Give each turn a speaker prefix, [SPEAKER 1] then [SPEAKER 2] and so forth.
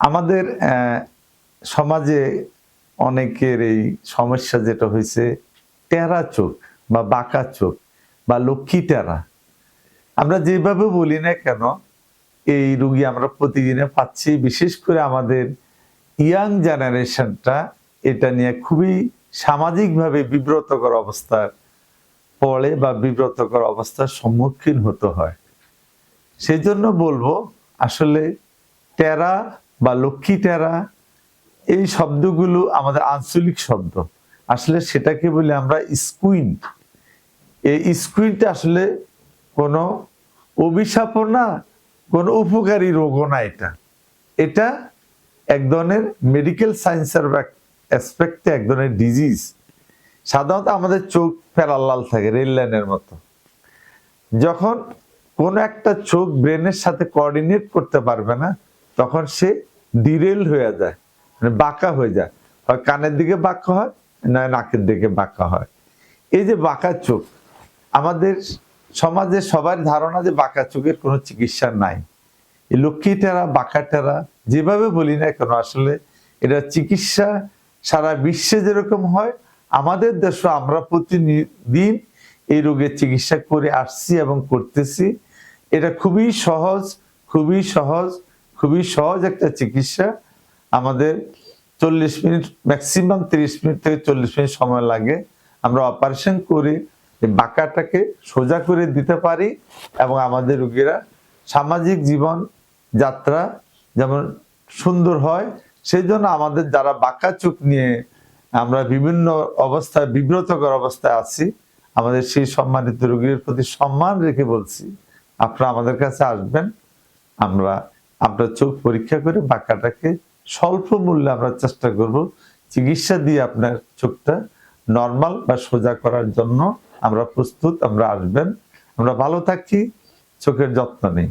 [SPEAKER 1] আমাদের সমাজে অনেকের এই সমস্যা যেটা হয়েছে, টেরা চোখ বা বাঁকা চোখ বা লক্ষ্মী টেরা। আমরা যেভাবে বলি না কেন, এই রুগী আমরা প্রতিদিনে পাচ্ছি, বিশেষ করে আমাদের ইয়াং জেনারেশনটা এটা নিয়ে খুবই সামাজিকভাবে বিব্রতকর অবস্থার পড়ে বা বিব্রতকর অবস্থার সম্মুখীন হতে হয়। সেই জন্য বলব, আসলে টেরা বা লক্ষ্মী টেরা এই শব্দগুলো আমাদের আঞ্চলিক শব্দ। আসলে সেটাকে বলি আমরা স্কুইন এই স্কুইনটা আসলে কোনো অভিশাপও না, কোনো উপকারী রোগও না এটা। এটা এক ধরনের মেডিকেল সায়েন্সের অ্যাসপেক্টে এক ধরনের ডিজিজ সাধারণত আমাদের চোখ প্যারালাল থাকে রেল লাইনের মতো। যখন কোন একটা চোখ ব্রেনের সাথে কোঅর্ডিনেট করতে পারবে না তখন সে ডিরেল হয়ে যায় মানে বাঁকা হয়ে যায়। হয় কানের দিকে বাঁকা হয়, না নাকের দিকে বাঁকা হয়। এই যে বাঁকা চোখ, আমাদের সমাজে সবার ধারণা যে বাঁকা চোখের কোনো চিকিৎসা নাই। এই লক্ষ্মী টেরা বাঁকা টেরা যেভাবে বলি না কেন, আসলে এটা চিকিৎসা সারা বিশ্বে যেরকম হয়, আমাদের দেশে আমরা প্রতিদিন এই রোগের চিকিৎসা করে আসছি এবং করতেছি। এটা খুবই সহজ খুবই সহজ খুবই সহজ একটা চিকিৎসা। আমাদের চল্লিশ মিনিট ম্যাক্সিমাম তিরিশ মিনিট থেকে চল্লিশ মিনিট সময় লাগে। আমরা অপারেশন করে বাঁকাটাকে সোজা করে দিতে পারি এবং আমাদের রুগীরা সামাজিক জীবন যাত্রা যেমন সুন্দর হয় সেই জন্য আমাদের যারা বাঁকা চোখ নিয়ে আমরা বিভিন্ন অবস্থায়, বিব্রতকর অবস্থায় আছি, আমাদের সেই সম্মানিত রোগীর প্রতি সম্মান রেখে বলছি, আপনারা আমাদের কাছে আসবেন, আমরা আপনার চোখ পরীক্ষা করে বাঁকাটাকে স্বল্প মূল্যে আমরা চেষ্টা করব চিকিৎসা দিয়ে আপনার চোখটা নর্মাল বা সোজা করার জন্য আমরা প্রস্তুত, আমরা আসবেন। আমরা ভালো থাকি চোখের যত্ন নেই।